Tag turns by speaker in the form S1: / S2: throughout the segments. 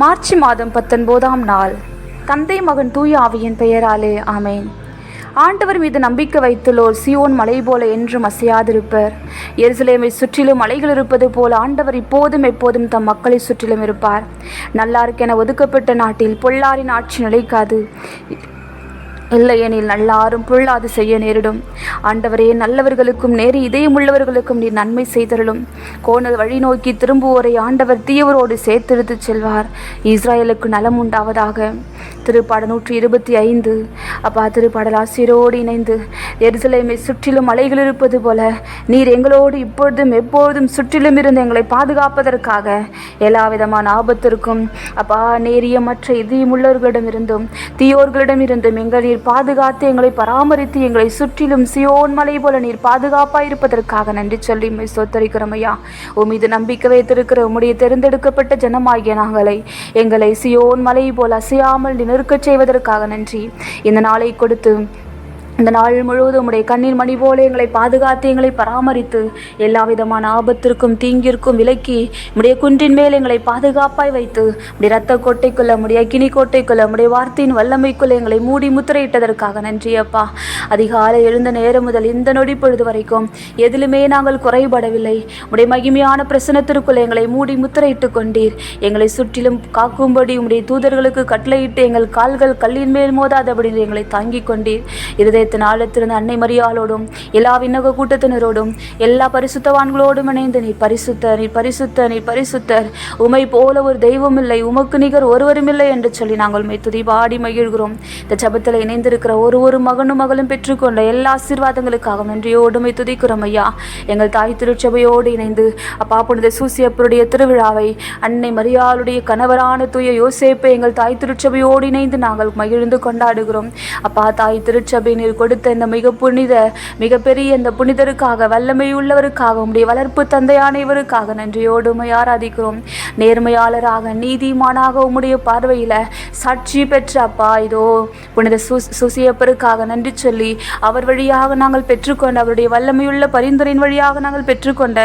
S1: March மாதம் பத்தொன்பதாம் நாள். தந்தை மகன் தூய ஆவியின் பெயராலே ஆமேன். ஆண்டவர் மீது நம்பிக்கை வைத்துள்ளோர் சியோன் மலை போல என்றும் அசையாதிருப்பர். எருசலேமை சுற்றிலும் மலைகள் இருப்பது போல ஆண்டவர் இப்போதும் எப்போதும் தம் மக்களை சுற்றிலும் இருப்பார். நல்லாருக்கென ஒதுக்கப்பட்ட நாட்டில் பொல்லாரின் ஆட்சி நிலைக்காது. இல்லையெனில் நல்லாரும் புள்ளாது செய்ய நேரிடும். ஆண்டவரே நல்லவர்களுக்கும் நேரி இதயமுள்ளவர்களுக்கும் நீர் நன்மை செய்தருளும். கோணல் வழி நோக்கி திரும்புவோரை ஆண்டவர் தீயவரோடு சேர்த்தெடுத்து செல்வார். இஸ்ராயலுக்கு நலம் உண்டாவதாக. திருப்பாடல் நூற்றி இருபத்தி ஐந்து அப்பா திருப்பாடல் ஆசிரியரோடு இணைந்து எருசலேமை சுற்றிலும் மலைகள் இருப்பது போல நீர் எங்களோடு இப்பொழுதும் எப்பொழுதும் சுற்றிலும் இருந்து எங்களை பாதுகாப்பதற்காக எல்லா விதமான ஆபத்திற்கும் அப்பா நேரியமற்ற இதயமுள்ளவர்களிடமிருந்தும் தீயோர்களிடமிருந்தும் நீர் பாதுகாத்து எங்களை பராமரித்து எங்களை சுற்றிலும் சியோன் மலை போல நீர் பாதுகாப்பாக இருப்பதற்காக நன்றி சொல்லி உம்மை ஸ்தோத்தரிக்கிறோம் ஐயா. உம் மீது நம்பிக்கை வைத்திருக்கிற உம்முடைய தேர்ந்தெடுக்கப்பட்ட ஜனமாகிய நாங்களை எங்களை சியோன் மலை போல் அசையாமல் நிற்கச் செய்வதற்காக நன்றி. இந்த நாளை கொடுத்து இந்த நாள் முழுவதும் உடைய கண்ணீர் மணி போல எங்களை பாதுகாத்து எங்களை பராமரித்து எல்லா விதமான ஆபத்திற்கும் தீங்கிற்கும் விலக்கி உடைய குன்றின் மேல் எங்களை பாதுகாப்பாய் வைத்து உடைய ரத்த கோட்டைக்குள்ள உடைய கினி கோட்டைக்குள்ள உடைய வார்த்தையின் வல்லமைக்குள்ள எங்களை மூடி முத்திரையிட்டதற்காக நன்றி அப்பா. அதிகாலை எழுந்த நேரம் முதல் இந்த நொடி பொழுது வரைக்கும் எதிலுமே நாங்கள் குறைபடவில்லை. உடைய மகிமையான பிரசனத்திற்குள்ள எங்களை மூடி முத்திரையிட்டு கொண்டீர். எங்களை சுற்றிலும் காக்கும்படி உடைய தூதர்களுக்கு கட்டளையிட்டு எங்கள் கால்கள் கல்லின் மேல் மோதாதபடி எங்களை தாங்கிக் கொண்டீர். இருதயத்தின் நாளத்திலிருந்து அன்னை மரியாளோடும் எல்லா விண்ணக கூட்டத்தினரோடும் எல்லா பரிசுத்தவான்களோடும் இணைந்து நீ பரிசுத்தர் நீ பரிசுத்தர் நீ பரிசுத்தர். உமை போல ஒரு தெய்வம் இல்லை உமக்கு நிகர் ஒருவரும் இல்லை என்று சொல்லி நாங்கள் உண்மை துதி பாடி மகிழ்கிறோம். இந்த ஜபத்தில் இணைந்திருக்கிற ஒரு ஒரு மகனும் மகளும் பெற்றுக்கொண்ட எல்லா ஆசீர்வாதங்களுக்காக நன்றியோடு உம்மை துதிக்கிறோம் ஐயா. எங்கள் தாய் திருச்சபையோடு இணைந்து அப்பா புனித சூசியப்பருடைய திருவிழாவை அன்னை மரியாளுடைய கணவரான தூய யோசேப்பை எங்கள் தாய் திருச்சபையோடு இணைந்து நாங்கள் மகிழ்ந்து கொண்டாடுகிறோம். அப்பா தாய் திருச்சபை கொடுத்த இந்த மிக புனித மிகப்பெரிய இந்த புனிதருக்காக வல்லமை உள்ளவருக்காக உம்முடைய வளர்ப்பு தந்தையான இவருக்காக நன்றியோடு உமை ஆராதிக்கிறோம். நேர்மையாளராக நீதிமானாக உம்முடைய பார்வையில் சாட்சி பெற்ற அப்பா இதோ புனித சு சுசியப்பருக்காக நன்றி சொல்லி அவர் வழியாக நாங்கள் பெற்றுக்கொண்ட அவருடைய வல்லமையுள்ள பரிந்துரையின் வழியாக நாங்கள் பெற்றுக்கொண்ட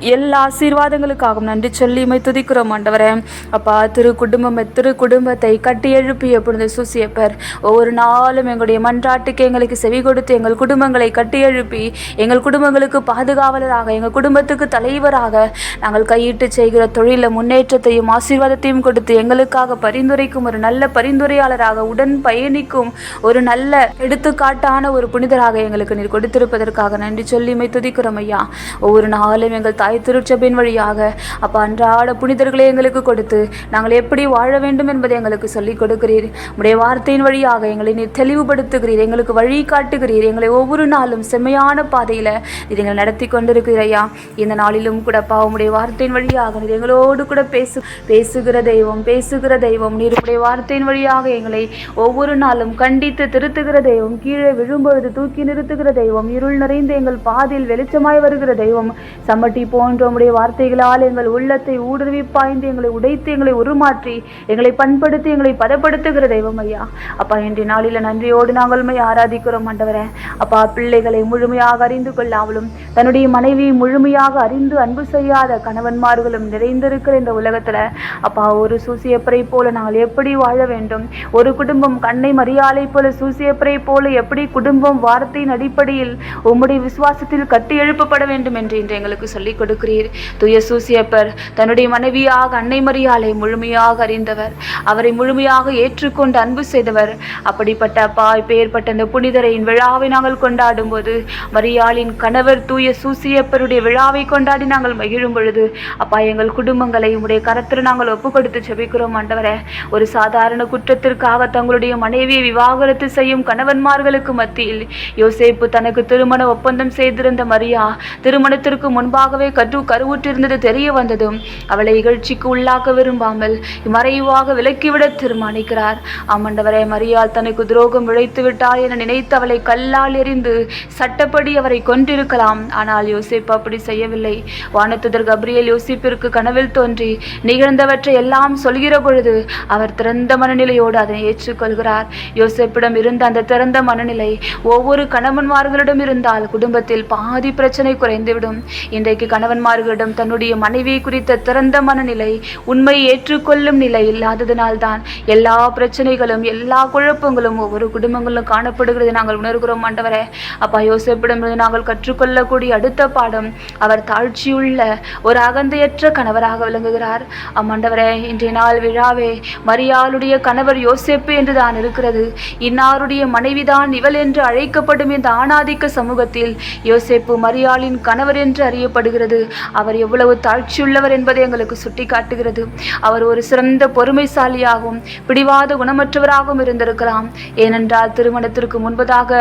S1: எல்லா ஆசீர்வாதங்களுக்காகவும் நன்றி சொல்லி மை துதிக்கிறோம் ஆண்டவரே. அப்பா திரு குடும்பம் திரு குடும்பத்தை கட்டி எழுப்பிய புனித சுசியப்பர். ஒவ்வொரு நாளும் எங்களுடைய மன்றாட்டுக்கு எங்களுக்கு செவி கொடுத்து எங்கள் குடும்பங்களை கட்டி எழுப்பி எங்கள் குடும்பங்களுக்கு பாதுகாவலராக எங்கள் குடும்பத்துக்கு தலைவராக நாங்கள் கையிட்டு செய்கிற தொழிலில் முன்னேற்றத்தையும் ஆசீர்வாதத்தையும் கொடுத்து எங்களுக்காக பரிந்துரைக்கும் ஒரு நல்ல பரிந்துரையாளராக உடன் பயணிக்கும் ஒரு நல்ல எடுத்துக்காட்டான ஒரு புனிதராக எங்களுக்கு நீர் கொடுத்திருப்பதற்காக நன்றி சொல்லி மை துதிக்கிறோம் ஐயா. ஒவ்வொரு நாளும் எங்கள் தாய் திருச்சபையின் வழியாக அப்போ அன்றாட புனிதர்களை எங்களுக்கு கொடுத்து நாங்கள் எப்படி வாழ வேண்டும் என்பதை எங்களுக்கு சொல்லிக் கொடுக்கிறீர். உடைய வார்த்தையின் வழியாக எங்களை நீர் தெளிவுபடுத்துகிறீர். எங்களுக்கு வழி காட்டுகிறீர். எங்களை ஒவ்வொரு நாளும் செம்மையான பாதையில் இது எங்களை நடத்தி கொண்டிருக்கிறீர் ஐயா. இந்த நாளிலும் கூட உடைய வார்த்தையின் வழியாக நீர் எங்களோடு கூட பேசு பேசுகிற தெய்வம் பேசுகிற தெய்வம். நீர் உடைய வார்த்தையின் வழியாக எங்களை ஒவ்வொரு நாளும் கண்டித்து திருத்துகிற தெய்வம். கீழே விழும்பொழுது தூக்கி நிறுத்துகிற தெய்வம். இருள் நிறைந்த எங்கள் பாதையில் வெளிச்சமாய் வருகிற தெய்வம். சம்மட்டி போன்ற உம்முடைய வார்த்தைகளால் எங்கள் உள்ளத்தை ஊடுருவி பாய்ந்து எங்களை உடைத்து எங்களை உருமாற்றி எங்களை பண்படுத்தி எங்களை பதப்படுத்துகிற தெய்வம் ஐயா. அப்பா இன்றைய நாளில் நன்றியோடு நாங்கள் உண்மை ஆராதிக்கிறோம் ஆண்டவரே. அப்பா பிள்ளைகளை முழுமையாக அறிந்து கொள்ளாமலும் தன்னுடைய மனைவியை முழுமையாக அறிந்து அன்பு செய்யாத கணவன்மார்களும் நிறைந்திருக்கிற இந்த உலகத்தில் அப்பா ஒரு சூசியப்பரை போல நாங்கள் எப்படி வாழ வேண்டும்? ஒரு குடும்பம் கண்ணை மரியாதை போல சூசியப்பரை போல எப்படி குடும்பம் வார்த்தையின் அடிப்படையில் உம்முடைய விசுவாசத்தில் கட்டி எழுப்பப்பட வேண்டும் என்று இன்று எங்களுக்கு சொல்லிக் கொடுக்கிறீர். துய சூசியப்பர் தன்னுடைய மனைவியாக அன்னை மரியாளை முழுமையாக அறிந்தவர். அவரை முழுமையாக ஏற்றுக்கொண்டு அன்பு செய்தவர். அப்படிப்பட்ட அப்பா பெயர்பட்ட இந்த புனிதரையின் விழாவை நாங்கள் கொண்டாடும் போது மரியாளின் கணவர் தூய சூசியப்பருடைய விழாவை கொண்டாடி நாங்கள் மகிழும் பொழுது அப்பா எங்கள் குடும்பங்களை உடைய கரத்தில் நாங்கள் ஒப்பு கொடுத்து செபிக்கிறோம் ஆண்டவரே. ஒரு சாதாரண குற்றத்திற்காக தங்களுடைய மனைவியை விவாகரத்து செய்யும் கணவன்மார்களுக்கு மத்தியில் யோசேப்பு தனக்கு திருமண ஒப்பந்தம் செய்திருந்த மரியா திருமணத்திற்கு முன்பாகவே கட்டு கருவுற்றிருந்தது தெரிய வந்ததும் அவளை இகழ்ச்சிக்கு உள்ளாக்க விரும்பாமல் மறைவாக விலக்கிவிட தீர்மானிக்கிறார். ஆமண்டவரே மரியால் தனக்கு துரோகம் விழைத்து விட்டார் என நினைத்து அவளை கல்லால் எறிந்து சட்டப்படி அவரை கொன்றிருக்கலாம். ஆனால் யோசிப் அப்படி செய்யவில்லை. வானத்துதர் கப்ரியல் யோசிப்பிற்கு கனவில் தோன்றி நிகழ்ந்தவற்றை எல்லாம் சொல்கிற பொழுது அவர் திறந்த மனநிலையோடு அதனை ஏற்றுக்கொள்கிறார். யோசேப்பிடம் இருந்த அந்த திறந்த மனநிலை ஒவ்வொரு கணவன்மார்களிடம் இருந்தால் குடும்பத்தில் பாதி பிரச்சனை குறைந்துவிடும். இன்றைக்கு கணவன்மார்களிடம் தன்னுடைய மனைவி குறித்த திறந்த மனநிலை உண்மை ஏற்றுக்கொள்ளும் நிலை இல்லாததினால்தான் எல்லா பிரச்சனைகளும் எல்லா குழப்பங்களும் ஒவ்வொரு குடும்பங்களும் காணப்படுகிறது. நாங்கள் உணர்கிறோம் ஆண்டவரே. அப்பா யோசேப்பிடமிருந்து நாங்கள் கற்றுக்கொள்ளக்கூடிய அடுத்த பாடம் அவர் தாழ்ச்சியுள்ள ஒரு அகந்தையற்ற கணவராக விளங்குகிறார். அம்மாண்டவரே இன்றைய நாள் விழாவே மரியாளுடைய கணவர் யோசிப்பு என்று தான் இருக்கிறது. இன்னாருடைய மனைவிதான் இவள் என்று அழைக்கப்படும் இந்த ஆணாதிக்க சமூகத்தில் யோசிப்பு மரியாளின் கணவர் என்று அறியப்படுகிறது. அவர் எவ்வளவு தாழ்ச்சியுள்ளவர் என்பதை எங்களுக்கு சுட்டி காட்டுகிறது அவர் ஒரு சிறந்த பொறுமைசாலியாகவும் பிடிவாத குணமற்றவராகவும் இருந்திருக்கலாம். ஏனென்றால் திருமணத்திற்கு முன்பதாக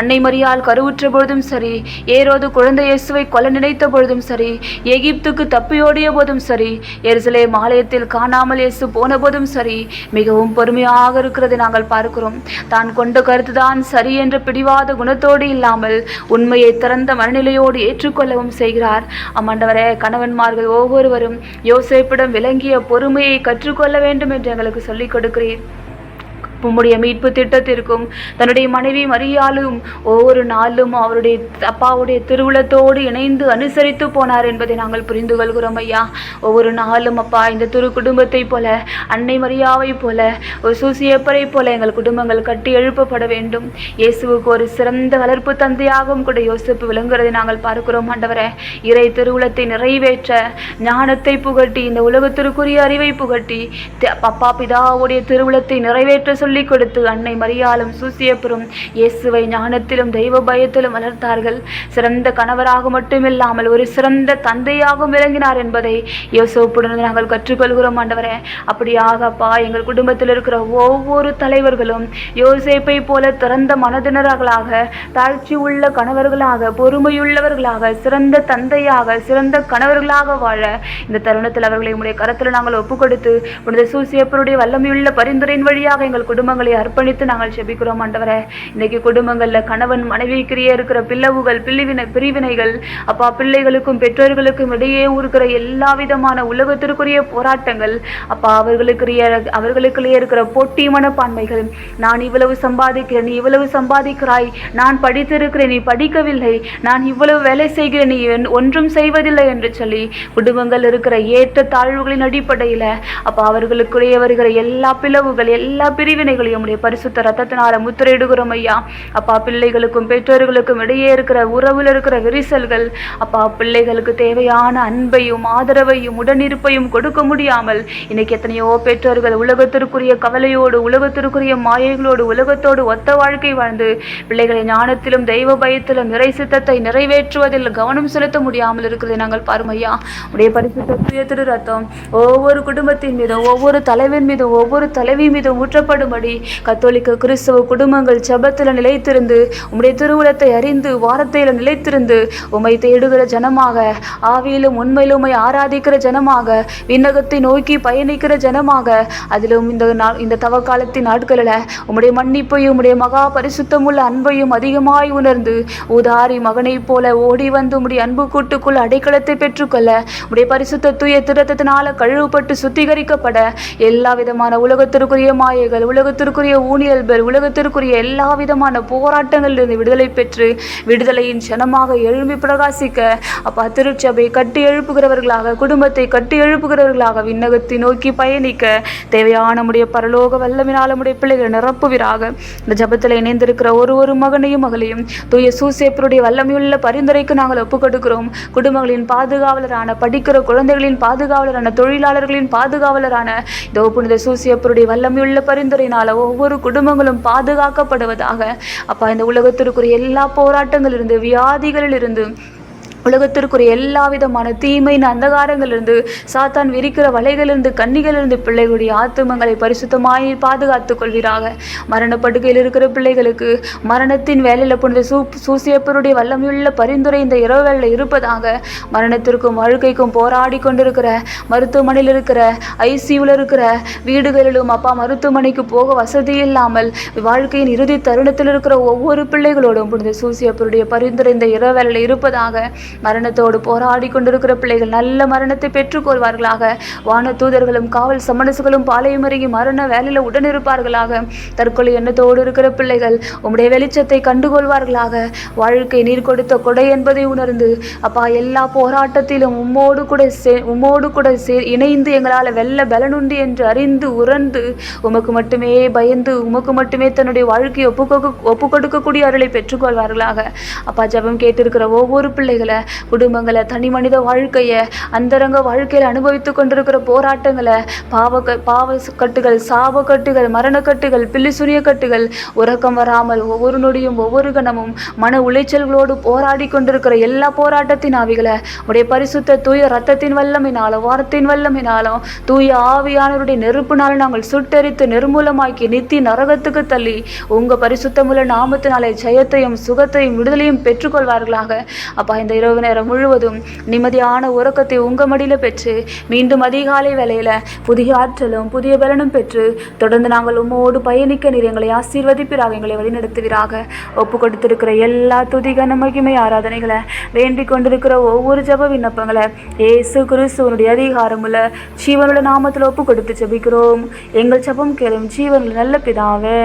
S1: அன்னை மரியால் கருவுற்ற பொழுதும் சரி ஏரோது குழந்தை இயேசுவை கொல்ல நினைத்த பொழுதும் சரி எகிப்துக்கு தப்பியோடிய போதும் சரி எருசலே மாலயத்தில் காணாமல் இயேசு போன போதும் சரி மிகவும் பொறுமையாக இருக்கிறதை நாங்கள் பார்க்கிறோம். தான் கொண்ட கருத்துதான் சரி என்ற பிடிவாத குணத்தோடு இல்லாமல் உண்மையை திறந்த மனநிலையோடு ஏற்றுக்கொள்ளவும் செய்கிறார். அம்மாண்டவரே கணவன்மார்கள் ஒவ்வொருவரும் யோசிப்பிடம் விளங்கிய பொறுமையை கற்றுக்கொள்ள வேண்டும் என்று எங்களுக்கு சொல்லிக் கொடுக்கிறீர். உம்முடைய மீட்பு திட்டத்திற்கும் தன்னுடைய மனைவி மரியாலும் ஒவ்வொரு நாளும் அவருடைய அப்பாவுடைய திருவிழத்தோடு இணைந்து அனுசரித்து போனார் என்பதை நாங்கள் புரிந்து கொள்கிறோம் ஐயா. ஒவ்வொரு நாளும் அப்பா இந்த திரு குடும்பத்தைப் போல அன்னை மரியாவைப் போல ஒரு சூசியப்பரை போல எங்கள் குடும்பங்கள் கட்டி எழுப்பப்பட வேண்டும். இயேசுவுக்கு ஒரு சிறந்த வளர்ப்பு தந்தையாகவும் கூட யோசிப்பு விளங்குறதை நாங்கள் பார்க்கிறோம் ஆண்டவரே. இறை திருவுளத்தை நிறைவேற்ற ஞானத்தை புகட்டி இந்த உலகத்திற்குரிய அறிவை புகட்டி அப்பா பிதாவுடைய திருவுளத்தை நிறைவேற்ற சொல்லிக் கொடுத்து அன்னை மரியாலும் சூசியப்பரும் இயேசுவை ஞானத்திலும் தெய்வ பயத்திலும் வளர்த்தார்கள். சிறந்த கணவராக மட்டுமில்லாமல் ஒரு சிறந்த தந்தையாகவும் விளங்கினார் என்பதை யோசோப்புடன் நாங்கள் கற்றுக்கொள்கிறோம் ஆண்டவரே. அப்படியாக அப்பா எங்கள் குடும்பத்தில் இருக்கிற ஒவ்வொரு தலைவர்களும் யோசேப்பை போல திறந்த மனதினர்களாக தாழ்ச்சி உள்ள கணவர்களாக பொறுமையுள்ளவர்களாக சிறந்த தந்தையாக சிறந்த கணவர்களாக வாழ இந்த தருணத்தில் அவர்களை உடைய கரத்தில் நாங்கள் ஒப்புக்கொடுத்து உனது சூசியப்பருடைய வல்லமையுள்ள பரிந்துரையின் வழியாக எங்கள் குடும்பங்களை அர்ப்பணித்து நாங்கள் செபிக்கிறோம் ஆண்டவரே. இன்னைக்கு குடும்பங்களில் கணவன் மனைவிக்கிடையே இருக்கிற பிளவுகள் பிள்ளைவினை பிரிவினைகள் அப்பா பிள்ளைகளுக்கும் பெற்றோர்களுக்கும் இடையே இருக்கிற எல்லா விதமான உலகத்திற்குரிய போராட்டங்கள் அப்பா அவர்களுக்குரிய அவர்களுக்குள்ளே இருக்கிற போட்டி மனப்பான்மைகள். நான் இவ்வளவு சம்பாதிக்கிறேன் நீ இவ்வளவு சம்பாதிக்கிறாய் நான் படித்திருக்கிறேன் நீ படிக்கவில்லை நான் இவ்வளவு வேலை செய்கிறேன் நீ ஒன்றும் செய்வதில்லை என்று சொல்லி குடும்பங்கள் இருக்கிற ஏற்ற தாழ்வுகளின் அடிப்படையில் அப்போ அவர்களுக்குள்ளே வருகிற எல்லா பிளவுகள் எல்லா பிரிவினை பிரிவினைகளையும் உடைய பரிசுத்த ரத்தத்தினால முத்திரையிடுகிறோம் ஐயா. அப்பா பிள்ளைகளுக்கும் பெற்றோர்களுக்கும் இடையே இருக்கிற உறவில் இருக்கிற விரிசல்கள் அப்பா பிள்ளைகளுக்கு தேவையான அன்பையும் ஆதரவையும் உடனிருப்பையும் கொடுக்க முடியாமல் இன்னைக்கு எத்தனையோ பெற்றோர்கள் உலகத்திற்குரிய கவலையோடு உலகத்திற்குரிய மாயைகளோடு உலகத்தோடு ஒத்த வாழ்க்கை வாழ்ந்து பிள்ளைகளை ஞானத்திலும் தெய்வ பயத்திலும் நிறை சித்தத்தை நிறைவேற்றுவதில் கவனம் செலுத்த முடியாமல் இருக்கிறதை நாங்கள் பாருமையா உடைய பரிசுத்த திரு ரத்தம் ஒவ்வொரு குடும்பத்தின் மீதும் ஒவ்வொரு தலைவன் மீதும் ஒவ்வொரு தலைவி மீதும் ஊற்றப்படும் ஊற்றப்படும்படி கத்தோலிக்க கிறிஸ்தவ குடும்பங்கள் ஜெபத்தில் நிலைத்திருந்து உம்முடைய திருவுளத்தை அறிந்து வாரத்தையில் நிலைத்திருந்து உம்மை தேடுகிற ஜனமாக ஆவியிலும் உண்மையிலும் உமை ஆராதிக்கிற ஜனமாக விண்ணகத்தை நோக்கி பயணிக்கிற ஜனமாக அதிலும் இந்த நாள் இந்த தவக்காலத்தின் நாட்களில் உம்முடைய மன்னிப்பையும் உம்முடைய மகா பரிசுத்தமுள்ள அன்பையும் அதிகமாய் உணர்ந்து உதாரி மகனைப் போல ஓடி வந்து உம்முடைய அன்பு கூட்டுக்குள் அடைக்கலத்தை பெற்றுக்கொள்ள உம்முடைய பரிசுத்த தூய திருத்தத்தினால கழுவப்பட்டு சுத்திகரிக்கப்பட எல்லா விதமான உலகத்திற்குரிய மாயைகள் உலகத்திற்குரிய ஊழியல்கள் உலகத்திற்குரிய எல்லா விதமான போராட்டங்களிலிருந்து விடுதலை பெற்று விடுதலையின் சனமாக எழும்பி பிரகாசிக்க அப்பா திருச்சபை கட்டி எழுப்புகிறவர்களாக குடும்பத்தை கட்டி எழுப்புகிறவர்களாக விண்ணகத்தை நோக்கி பயணிக்க தேவையான நம்முடைய பரலோக வல்லமினால் நம்முடைய பிள்ளைகள் நிரப்புவீராக. இந்த ஜபத்தில் இணைந்திருக்கிற ஒரு ஒரு மகனையும் மகளையும் தூய சூசேப்பருடைய வல்லமையுள்ள பரிந்துரைக்கு நாங்கள் ஒப்புக் கொடுக்கிறோம் குடும்பங்களின் பாதுகாவலரான படிக்கிற குழந்தைகளின் பாதுகாவலரான தொழிலாளர்களின் பாதுகாவலரான இதோ புனித சூசியப்பருடைய வல்லமையுள்ள பரிந்துரையினால ஒவ்வொரு குடும்பங்களும் பாதுகாக்கப்படுவதாக அப்பா இந்த உலகத்திற்குரிய எல்லா போராட்டங்களிலிருந்து வியாதிகளிலிருந்து உலகத்திற்குரிய எல்லா விதமான தீமையின் அந்தகாரங்களிலிருந்து சாத்தான் விரிக்கிற வலைகளிலிருந்து கண்ணிகளிலிருந்து பிள்ளைகளுடைய ஆத்துமங்களை பரிசுத்தமாய் பாதுகாத்துக் கொள்வீராக. மரணப்படுகையில் இருக்கிற பிள்ளைகளுக்கு மரணத்தின் வேலையில் புனித சூ சூசியப்பருடைய வல்லமையுள்ள பரிந்துரை இந்த இரவு இருப்பதாக மரணத்திற்கும் வாழ்க்கைக்கும் போராடி கொண்டிருக்கிற மருத்துவமனையில் இருக்கிற ஐசியூவில் இருக்கிற வீடுகளிலும் அப்பா மருத்துவமனைக்கு போக வசதி இல்லாமல் வாழ்க்கையின் இறுதி தருணத்தில் இருக்கிற ஒவ்வொரு பிள்ளைகளோடும் புனித சூசியப்பருடைய பரிந்துரை இந்த இரவு இருப்பதாக மரணத்தோடு போராடி கொண்டிருக்கிற பிள்ளைகள் நல்ல மரணத்தை பெற்றுக்கொள்வார்களாக வான தூதர்களும் காவல் சமணசுகளும் பாளையம் இறங்கி மரண வேலையில் உடனிருப்பார்களாக. தற்கொலை எண்ணத்தோடு இருக்கிற பிள்ளைகள் உம்முடைய வெளிச்சத்தை கண்டுகொள்வார்களாக. வாழ்க்கை நீர் கொடுத்த கொடை என்பதை உணர்ந்து அப்பா எல்லா போராட்டத்திலும் உம்மோடு கூட சே உம்மோடு கூட சே இணைந்து எங்களால் வெல்ல பலனுண்டு என்று அறிந்து உறந்து உமக்கு மட்டுமே பயந்து உமக்கு மட்டுமே தன்னுடைய வாழ்க்கையை ஒப்பு ஒப்புக்கொடுக்கக்கூடிய அருளை பெற்றுக்கொள்வார்களாக அப்பா ஜெபம் கேட்டிருக்கிற ஒவ்வொரு பிள்ளைகளை குடும்பங்களை தனி மனித வாழ்க்கையை அந்தரங்க வாழ்க்கையில் அனுபவித்து கொண்டிருக்கிற போராட்டங்களை பாவ பாவ கட்டுகள் சாபக்கட்டுகள் மரணக்கட்டுகள் பில்லி சுரிய கட்டுகள் உறக்கம் வராமல் ஒவ்வொரு நொடியும் ஒவ்வொரு கணமும் மன உளைச்சல்களோடு போராடி கொண்டிருக்கிற எல்லா போராட்டத்தின் ஆவிகளை உடைய பரிசுத்த தூய ரத்தத்தின் வல்லமினாலும் வாரத்தின் வல்லமினாலும் தூய ஆவியானவருடைய நெருப்புனாலும் நாங்கள் சுட்டெரித்து நிர்மூலமாக்கி நித்தி நரகத்துக்கு தள்ளி உங்கள் பரிசுத்தமுள்ள நாமத்தினாலே ஜெயத்தையும் சுகத்தையும் விடுதலையும் பெற்றுக்கொள்வார்களாக. அப்பா இந்த இரவு நேரம் முழுவதும் நிம்மதியான உறக்கத்தை உங்க மடியில பெற்று மீண்டும் அதிகாலை வேலையில் புதிய ஆற்றலும் புதிய பலனும் பெற்று தொடர்ந்து நாங்கள் உம்மோடு பயணிக்க நீர் எங்களை ஆசீர்வதிப்பிறாக எங்களை வழிநடத்துவீராக. ஒப்பு கொடுத்திருக்கிற எல்லா துதிகன மகிமை ஆராதனைகளை வேண்டிக் கொண்டிருக்கிற ஒவ்வொரு ஜப விண்ணப்பங்களை இயேசு கிறிஸ்துவனுடைய அதிகாரமுள்ள ஜீவனுள்ள நாமத்தில் ஒப்பு கொடுத்து ஜெபிக்கிறோம். எங்கள் ஜபம் கேளும் ஜீவனுள்ள நல்ல பிதாவே.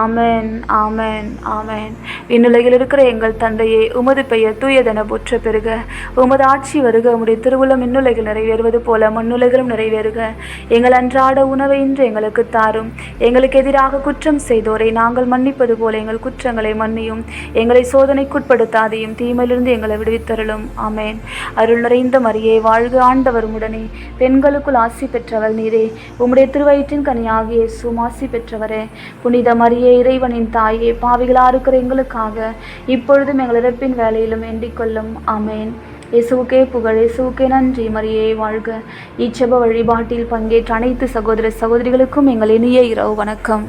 S1: ஆமேன் ஆமேன் ஆமேன். விண்ணுலகில் இருக்கிற எங்கள் தந்தையே உமது பெயர் தூயதென போற்று. பெறுக உமது ஆட்சி வருக. உம்முடைய திருவுளம் மின்னுலைகள் நிறைவேறுவது போல மண்ணுலைகளும் நிறைவேறுக. எங்கள் அன்றாட உணவை இன்று எங்களுக்கு தாரும். எங்களுக்கு எதிராக குற்றம் செய்தோரை நாங்கள் மன்னிப்பது போல எங்கள் குற்றங்களை மன்னியும். எங்களை சோதனைக்குட்படுத்தாதையும் தீமையிலிருந்து எங்களை விடுவித்தருளும். ஆமேன். அருள் நிறைந்த மரியே வாழ்க ஆண்டவர் உடனே பெண்களுக்குள் ஆசி பெற்றவள் நீரே. உம்முடைய திருவயிற்றின் கனியாகிய சுமாசி பெற்றவரே. புனித மரியே இறைவனின் தாயே பாவிகளா இருக்கிற எங்களுக்காக இப்பொழுதும் எங்கள் இறப்பின் வேலையிலும் வேண்டிக் கொள்ளும். அமேன் இயேசுவுக்கே புகழ் இயேசுவுக்கே நன்றி. மரியே வாழ்க. இச்செப வழிபாட்டில் பங்கேற்ற அனைத்து சகோதர சகோதரிகளுக்கும் எங்கள் இனிய இரவு வணக்கம்.